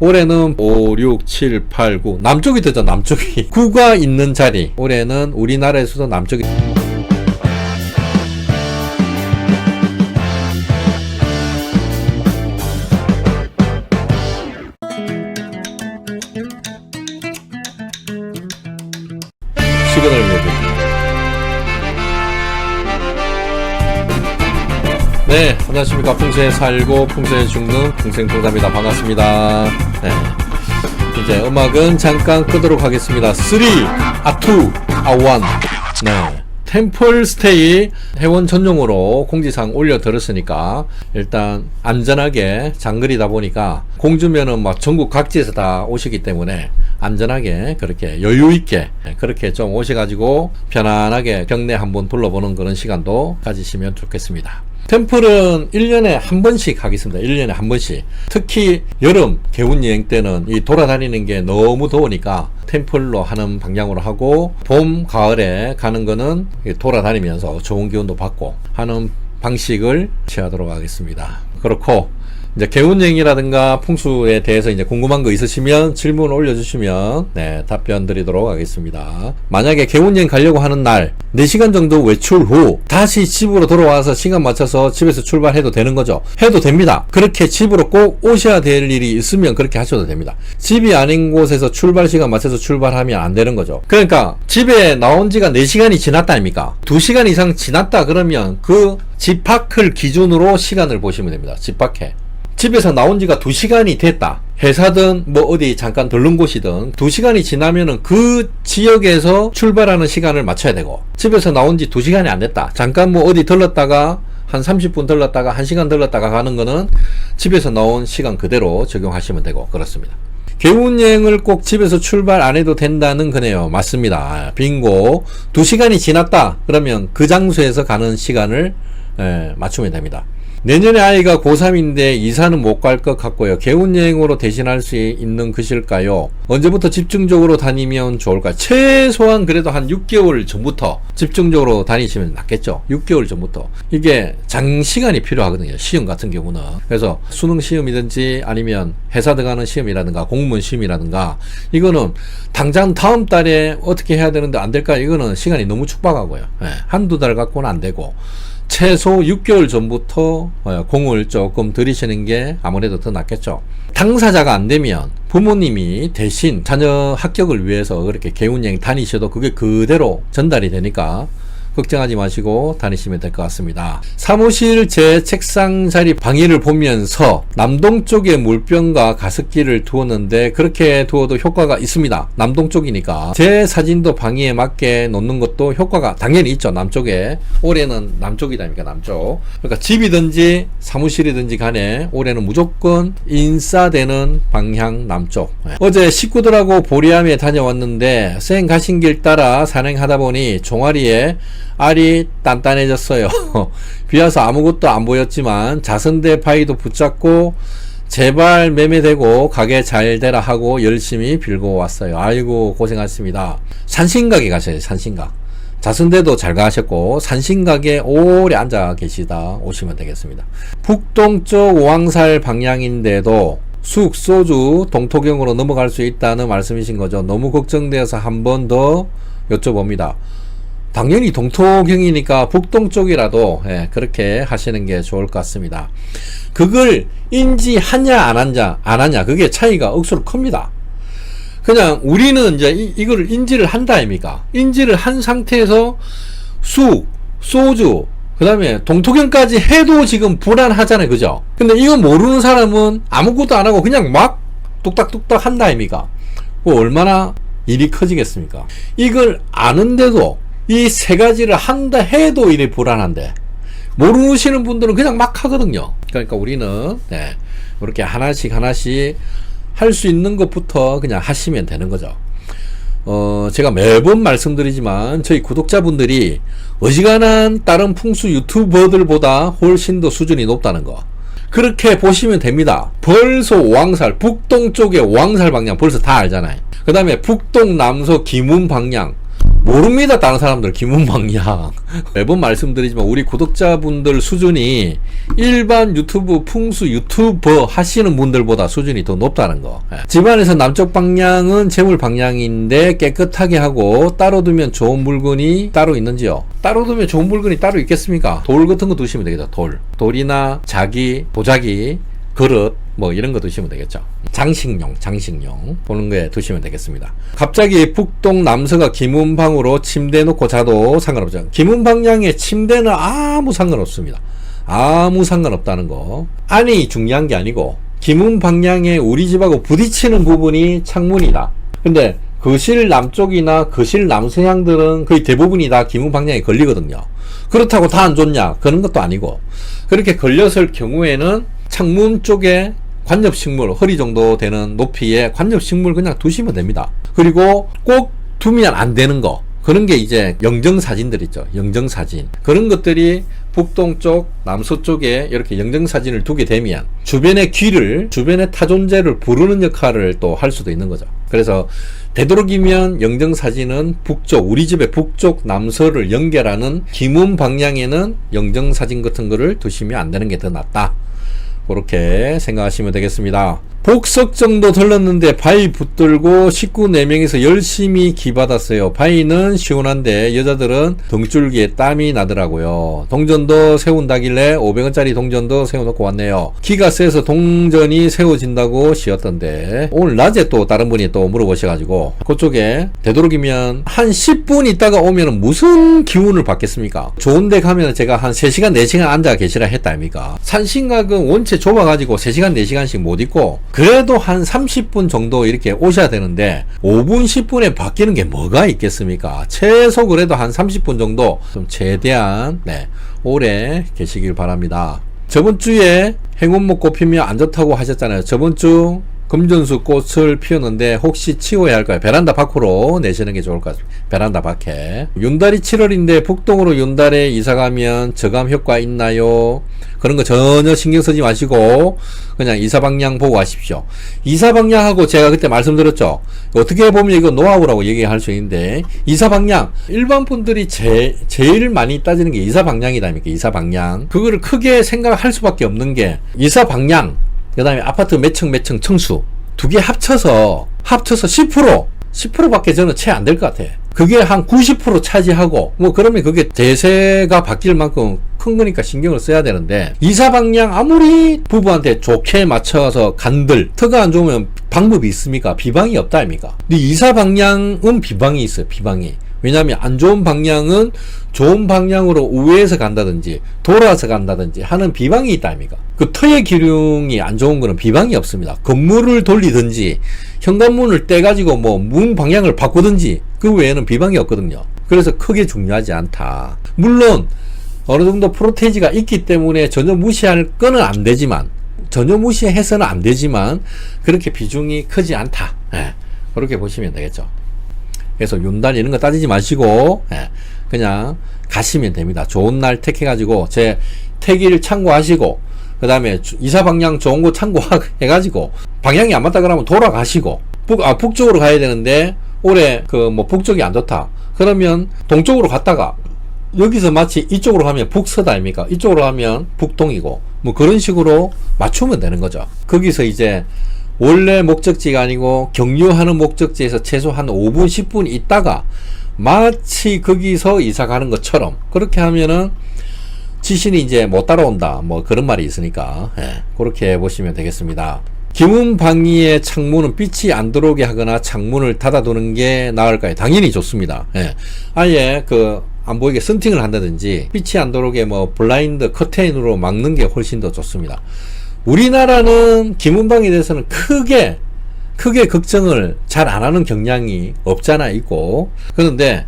올해는 5, 6, 7, 8, 9 남쪽이 되죠 남쪽이. 9가 있는 자리. 올해는 우리나라에서도 남쪽이 안녕하십니까. 풍세에 살고 풍세에 죽는 풍생풍사입니다. 반갑습니다. 네. 이제 음악은 잠깐 끄도록 하겠습니다. 3, 아, 2, 아, 1. 네. 템플 스테이 회원 전용으로 공지사항 올려드렸으니까 일단 안전하게 장거리다 보니까 공주면은 막 전국 각지에서 다 오시기 때문에 안전하게 그렇게 여유 있게 그렇게 좀 오셔가지고 편안하게 경내 한번 둘러보는 그런 시간도 가지시면 좋겠습니다. 템플은 1년에 한 번씩 하겠습니다. 1년에 한 번씩. 특히 여름 개운 여행 때는 이 돌아다니는 게 너무 더우니까 템플로 하는 방향으로 하고 봄, 가을에 가는 거는 이 돌아다니면서 좋은 기운도 받고 하는 방식을 취하도록 하겠습니다. 그렇고 이제 개운여행이라든가 풍수에 대해서 이제 궁금한 거 있으시면 질문 올려주시면 네, 답변 드리도록 하겠습니다. 만약에 개운여행 가려고 하는 날 4시간 정도 외출 후 다시 집으로 돌아와서 시간 맞춰서 집에서 출발해도 되는 거죠. 해도 됩니다. 그렇게 집으로 꼭 오셔야 될 일이 있으면 그렇게 하셔도 됩니다. 집이 아닌 곳에서 출발 시간 맞춰서 출발하면 안 되는 거죠. 그러니까 집에 나온 지가 4시간이 지났다 아닙니까? 2시간 이상 지났다 그러면 그 집밖을 기준으로 시간을 보시면 됩니다. 집밖에. 집에서 나온 지가 2시간이 됐다. 회사든 뭐 어디 잠깐 들른 곳이든 2시간이 지나면은 그 지역에서 출발하는 시간을 맞춰야 되고 집에서 나온 지 2시간이 안 됐다. 잠깐 뭐 어디 들렀다가 한 30분 들렀다가 1시간 들렀다가 가는 거는 집에서 나온 시간 그대로 적용하시면 되고 그렇습니다. 개운 여행을 꼭 집에서 출발 안 해도 된다는 거네요. 맞습니다. 빙고. 2시간이 지났다. 그러면 그 장소에서 가는 시간을 에, 맞추면 됩니다. 내년에 아이가 고3인데 이사는 못 갈 것 같고요. 개운 여행으로 대신할 수 있는 것일까요? 언제부터 집중적으로 다니면 좋을까요? 최소한 그래도 한 6개월 전부터 집중적으로 다니시면 낫겠죠. 6개월 전부터. 이게 장시간이 필요하거든요. 시험 같은 경우는. 그래서 수능 시험이든지 아니면 회사 들어가는 시험이라든가 공무원 시험이라든가 이거는 당장 다음 달에 어떻게 해야 되는데 안 될까? 이거는 시간이 너무 촉박하고요. 예, 한두 달 갖고는 안 되고. 최소 6개월 전부터 어, 공을 조금 들이시는 게 아무래도 더 낫겠죠. 당사자가 안 되면 부모님이 대신 자녀 합격을 위해서 그렇게 개운여행 다니셔도 그게 그대로 전달이 되니까 걱정하지 마시고 다니시면 될 것 같습니다. 사무실 제 책상 자리 방해를 보면서 남동쪽에 물병과 가습기를 두었는데 그렇게 두어도 효과가 있습니다. 남동쪽이니까 제 사진도 방해에 맞게 놓는 것도 효과가 당연히 있죠. 남쪽에 올해는 남쪽이다니까 남쪽. 그러니까 집이든지 사무실이든지 간에 올해는 무조건 인싸되는 방향 남쪽. 네. 어제 식구들하고 보리암에 다녀왔는데 생 가신 길 따라 산행하다 보니 종아리에 알이 단단해졌어요. 비 와서 아무것도 안 보였지만 자선대 바위도 붙잡고 제발 매매되고 가게 잘 되라 하고 열심히 빌고 왔어요. 아이고 고생하셨습니다. 산신각에 가셔야 돼요. 산신각. 자선대도 잘 가셨고 산신각에 오래 앉아 계시다 오시면 되겠습니다. 북동쪽 오왕살 방향인데도 쑥, 소주, 동토경으로 넘어갈 수 있다는 말씀이신 거죠. 너무 걱정되어서 한 번 더 여쭤봅니다. 당연히 동토경이니까 북동쪽이라도 예, 그렇게 하시는 게 좋을 것 같습니다. 그걸 인지하냐 안 하냐 안 하냐 그게 차이가 억수로 큽니다. 그냥 우리는 이제 이, 이거를 인지를 한다 아닙니까? 인지를 한 상태에서 쑥, 소주, 그 다음에 동토경까지 해도 지금 불안하잖아요. 그죠? 근데 이거 모르는 사람은 아무것도 안 하고 그냥 막 뚝딱뚝딱 한다 아닙니까? 그 얼마나 일이 커지겠습니까? 이걸 아는데도 이 세 가지를 한다 해도 일이 불안한데 모르시는 분들은 그냥 막 하거든요. 그러니까 우리는 네, 이렇게 하나씩 하나씩 할 수 있는 것부터 그냥 하시면 되는 거죠. 어, 제가 매번 말씀드리지만 저희 구독자분들이 어지간한 다른 풍수 유튜버들보다 훨씬 더 수준이 높다는 거. 그렇게 보시면 됩니다. 벌써 오왕살, 북동 쪽에 오왕살 방향 벌써 다 알잖아요. 그 다음에 북동 남서 기문 방향 모릅니다 다른 사람들. 김은방양 매번 말씀드리지만 우리 구독자분들 수준이 일반 유튜브 풍수 유튜버 하시는 분들보다 수준이 더 높다는 거. 예. 집안에서 남쪽 방향은 재물 방향인데 깨끗하게 하고 따로 두면 좋은 물건이 따로 있는지요? 따로 두면 좋은 물건이 따로 있겠습니까? 돌 같은 거 두시면 되겠다 돌. 돌이나 자기 도자기 그릇 뭐 이런 거 두시면 되겠죠. 장식용, 장식용 보는 거에 두시면 되겠습니다. 갑자기 북동 남서가 김은방으로 침대 놓고 자도 상관없죠. 김은방향의 침대는 아무 상관없습니다. 아무 상관없다는 거. 안이 중요한 게 아니고 김은방향에 우리 집하고 부딪히는 부분이 창문이다. 근데 거실 남쪽이나 거실 남서향들은 거의 대부분이 다 김은방향에 걸리거든요. 그렇다고 다 안 좋냐? 그런 것도 아니고 그렇게 걸렸을 경우에는 창문 쪽에 관엽식물 허리 정도 되는 높이의 관엽식물 그냥 두시면 됩니다. 그리고 꼭 두면 안 되는 거 그런 게 이제 영정 사진들 있죠. 영정 사진 그런 것들이 북동 쪽, 남서 쪽에 이렇게 영정 사진을 두게 되면 주변의 귀를 주변의 타존재를 부르는 역할을 또 할 수도 있는 거죠. 그래서 되도록이면 영정 사진은 북쪽 우리 집의 북쪽 남서를 연결하는 기문 방향에는 영정 사진 같은 거를 두시면 안 되는 게 더 낫다. 그렇게 생각하시면 되겠습니다. 복석 정도 들렀는데 바위 붙들고 식구 4명이서 열심히 기받았어요. 바위는 시원한데 여자들은 등줄기에 땀이 나더라고요. 동전도 세운다길래 500원짜리 동전도 세워놓고 왔네요. 기가 세서 동전이 세워진다고 쉬었던데 오늘 낮에 또 다른 분이 또 물어보셔가지고 그쪽에 되도록이면 한 10분 있다가 오면 무슨 기운을 받겠습니까? 좋은데 가면 제가 한 3시간 4시간 앉아 계시라 했다 아닙니까? 산신각은 원체 좁아가지고 3시간 4시간씩 못 있고 그래도 한 30분 정도 이렇게 오셔야 되는데 5분 10분에 바뀌는 게 뭐가 있겠습니까? 최소 그래도 한 30분 정도 좀 최대한 네, 오래 계시길 바랍니다. 저번 주에 행운목 꽃피면 안 좋다고 하셨잖아요. 저번 주 금전수 꽃을 피웠는데 혹시 치워야 할까요? 베란다 밖으로 내시는 게 좋을 것 같습니다. 베란다 밖에. 윤달이 7월인데 북동으로 윤달에 이사 가면 저감 효과 있나요? 그런 거 전혀 신경 쓰지 마시고 그냥 이사 방향 보고 하십시오. 이사 방향하고 제가 그때 말씀드렸죠. 어떻게 보면 이거 노하우라고 얘기할 수 있는데 이사 방향 일반 분들이 제, 제일 많이 따지는 게 이사 방향이다니까 이사 방향. 그거를 크게 생각할 수밖에 없는 게 이사 방향 그 다음에 아파트 몇 층 몇층 층수 두 개 합쳐서 합쳐서 10% 10%밖에 저는 채 안 될 것 같아. 그게 한 90% 차지하고 뭐 그러면 그게 대세가 바뀔 만큼 큰 거니까 신경을 써야 되는데 이사 방향 아무리 부부한테 좋게 맞춰서 간들 터가 안 좋으면 방법이 있습니까? 비방이 없다 아닙니까? 근데 이사 방향은 비방이 있어요. 비방이. 왜냐하면 안 좋은 방향은 좋은 방향으로 우회해서 간다든지 돌아서 간다든지 하는 비방이 있다 아닙니까? 그 터의 기둥이 안 좋은 거는 비방이 없습니다. 건물을 돌리든지 현관문을 떼가지고 뭐 문 방향을 바꾸든지 그 외에는 비방이 없거든요. 그래서 크게 중요하지 않다. 물론 어느 정도 프로테이지가 있기 때문에 전혀 무시할 거는 안 되지만 전혀 무시해서는 안 되지만 그렇게 비중이 크지 않다. 예, 그렇게 보시면 되겠죠. 그래서 윤달 이런 거 따지지 마시고 예, 그냥 가시면 됩니다. 좋은 날 택해가지고 제 택일 참고하시고 그 다음에 이사 방향 좋은 거 참고해가지고 방향이 안 맞다 그러면 돌아가시고 북, 아, 북쪽으로 가야 되는데 올해 그 뭐 북쪽이 안 좋다. 그러면 동쪽으로 갔다가 여기서 마치 이쪽으로 가면 북서다 아닙니까? 이쪽으로 가면 북동이고 뭐 그런 식으로 맞추면 되는 거죠. 거기서 이제 원래 목적지가 아니고 경유하는 목적지에서 최소 한 5분 10분 있다가 마치 거기서 이사 가는 것처럼 그렇게 하면은 지신이 이제 못 따라온다 뭐 그런 말이 있으니까 예, 그렇게 보시면 되겠습니다. 기문방위의 창문은 빛이 안 들어오게 하거나 창문을 닫아두는 게 나을까요? 당연히 좋습니다. 예. 아예 그 안 보이게 선팅을 한다든지 빛이 안 들어오게 뭐 블라인드 커튼으로 막는 게 훨씬 더 좋습니다. 우리나라는 김은방에 대해서는 크게 크게 걱정을 잘 안 하는 경향이 없잖아 있고 그런데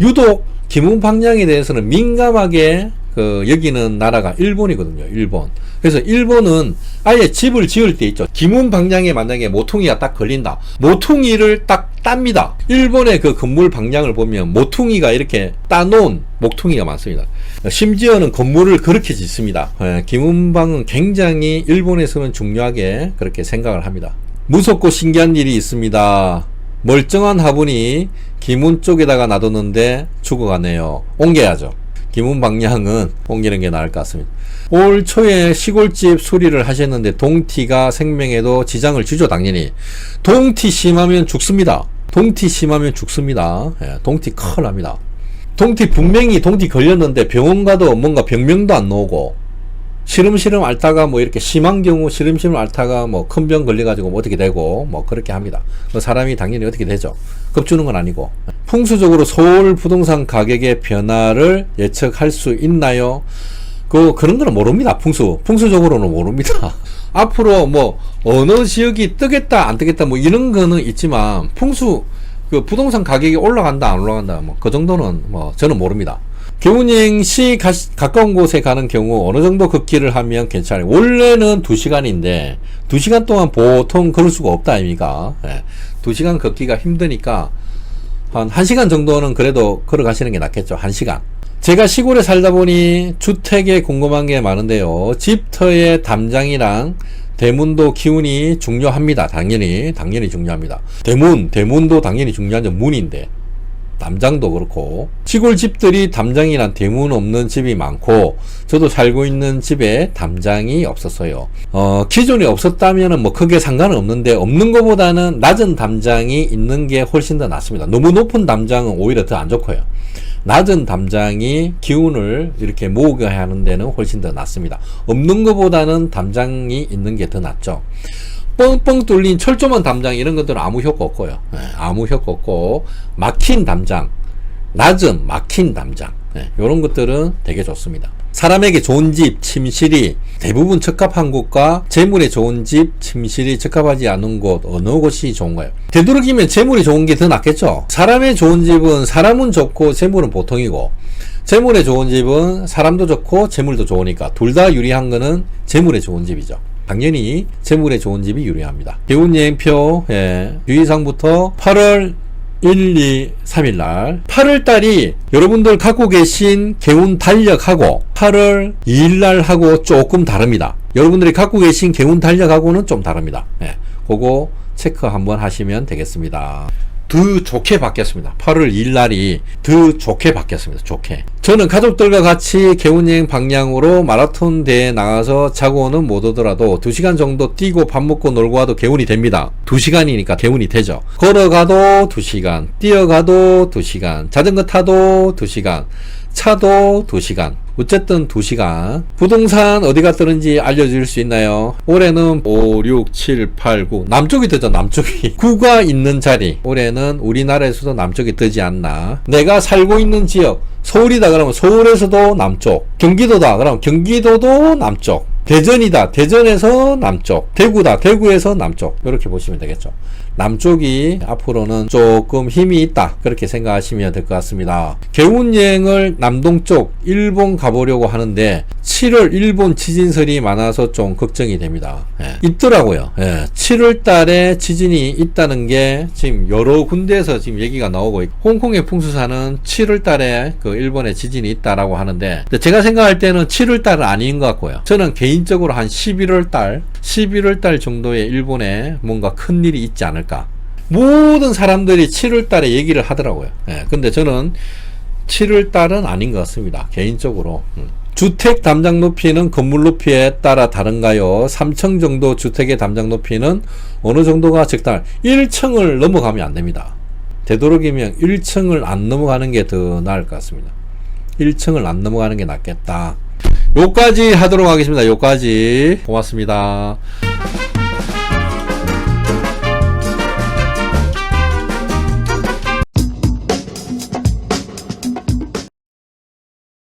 유독 김은방향에 대해서는 민감하게 그 여기는 나라가 일본이거든요. 일본. 그래서 일본은 아예 집을 지을 때 있죠. 기문 방향에 만약에 모퉁이가 딱 걸린다. 모퉁이를 딱 땁니다. 일본의 그 건물 방향을 보면 모퉁이가 이렇게 따놓은 모퉁이가 많습니다. 심지어는 건물을 그렇게 짓습니다. 예, 김은방은 굉장히 일본에서는 중요하게 그렇게 생각을 합니다. 무섭고 신기한 일이 있습니다. 멀쩡한 화분이 기문 쪽에다가 놔뒀는데 죽어가네요. 옮겨야죠. 기문 방향은 옮기는 게 나을 것 같습니다. 올 초에 시골집 수리를 하셨는데 동티가 생명에도 지장을 주죠, 당연히. 동티 심하면 죽습니다. 동티 심하면 죽습니다. 예, 동티 큰일 납니다. 동티 분명히 동티 걸렸는데 병원 가도 뭔가 병명도 안 나오고 시름시름 앓다가 뭐 이렇게 심한 경우 시름시름 앓다가 뭐 큰 병 걸려가지고 뭐 어떻게 되고 뭐 그렇게 합니다. 그 사람이 당연히 어떻게 되죠. 겁주는 건 아니고 풍수적으로 서울 부동산 가격의 변화를 예측할 수 있나요? 그 그런 거는 모릅니다. 풍수 풍수적으로는 모릅니다. 앞으로 뭐 어느 지역이 뜨겠다 안 뜨겠다 뭐 이런 거는 있지만 풍수 그 부동산 가격이 올라간다 안 올라간다 뭐 그 정도는 뭐 저는 모릅니다. 개운행시 가, 가까운 곳에 가는 경우 어느 정도 걷기를 하면 괜찮아요. 원래는 2시간인데 2시간 동안 보통 걸을 수가 없다 아닙니까? 예. 2시간 걷기가 힘드니까 한 1시간 정도는 그래도 걸어가시는 게 낫겠죠. 1시간. 제가 시골에 살다 보니 주택에 궁금한 게 많은데요. 집터의 담장이랑 대문도 기운이 중요합니다. 당연히, 당연히 중요합니다. 대문, 대문도 당연히 중요하죠. 문인데. 담장도 그렇고 시골 집들이 담장이나 대문 없는 집이 많고 저도 살고 있는 집에 담장이 없었어요. 어, 기존에 없었다면은 뭐 크게 상관은 없는데 없는 것보다는 낮은 담장이 있는 게 훨씬 더 낫습니다. 너무 높은 담장은 오히려 더 안 좋고요. 낮은 담장이 기운을 이렇게 모으게 하는 데는 훨씬 더 낫습니다. 없는 것보다는 담장이 있는 게 더 낫죠. 뻥뻥 뚫린 철조망 담장 이런 것들은 아무 효과 없고요. 예, 아무 효과 없고 막힌 담장, 낮은 막힌 담장 이런 것들은 되게 좋습니다. 사람에게 좋은 집, 침실이 대부분 적합한 곳과 재물에 좋은 집, 침실이 적합하지 않은 곳 어느 곳이 좋은가요? 되도록이면 재물이 좋은 게 더 낫겠죠. 사람의 좋은 집은 사람은 좋고 재물은 보통이고 재물에 좋은 집은 사람도 좋고 재물도 좋으니까 둘 다 유리한 거는 재물에 좋은 집이죠. 당연히 재물에 좋은 집이 유리합니다. 개운 여행표 예, 유의사항부터 8월 1, 2, 3일 날 8월 달이 여러분들 갖고 계신 개운 달력하고 8월 2일 날 하고 조금 다릅니다. 여러분들이 갖고 계신 개운 달력하고는 좀 다릅니다. 예, 그거 체크 한번 하시면 되겠습니다. 더 좋게 바뀌었습니다. 8월 2일 날이 더 좋게 바뀌었습니다. 좋게. 저는 가족들과 같이 개운여행 방향으로 마라톤 대회에 나가서 자고는 못 오더라도 2시간 정도 뛰고 밥 먹고 놀고 와도 개운이 됩니다. 2시간이니까 개운이 되죠. 걸어가도 2시간, 뛰어가도 2시간, 자전거 타도 2시간, 차도 2시간. 어쨌든 2시간. 부동산 어디 갔더는지 알려줄 수 있나요? 올해는 5, 6, 7, 8, 9. 남쪽이 뜨죠, 남쪽이. 9가 있는 자리. 올해는 우리나라에서도 남쪽이 뜨지 않나. 내가 살고 있는 지역. 서울이다 그러면 서울에서도 남쪽. 경기도다 그러면 경기도도 남쪽. 대전이다. 대전에서 남쪽. 대구다. 대구에서 남쪽. 이렇게 보시면 되겠죠. 남쪽이 앞으로는 조금 힘이 있다. 그렇게 생각하시면 될 것 같습니다. 개운 여행을 남동쪽 일본 가보려고 하는데 7월 일본 지진설이 많아서 좀 걱정이 됩니다. 예, 있더라고요. 예, 7월 달에 지진이 있다는 게 지금 여러 군데에서 지금 얘기가 나오고 있고 홍콩의 풍수사는 7월 달에 그 일본에 지진이 있다라고 하는데 제가 생각할 때는 7월 달은 아닌 것 같고요. 저는 개인적으로 한 11월 달, 11월 달 정도에 일본에 뭔가 큰 일이 있지 않을까. 모든 사람들이 7월 달에 얘기를 하더라고요. 예, 근데 저는 7월 달은 아닌 것 같습니다. 개인적으로. 음. 주택 담장 높이는 건물 높이에 따라 다른가요? 3층 정도 주택의 담장 높이는 어느 정도가 적당? 1층을 넘어가면 안 됩니다. 되도록이면 1층을 안 넘어가는 게 더 나을 것 같습니다. 1층을 안 넘어가는 게 낫겠다. 요까지 하도록 하겠습니다. 요까지. 고맙습니다.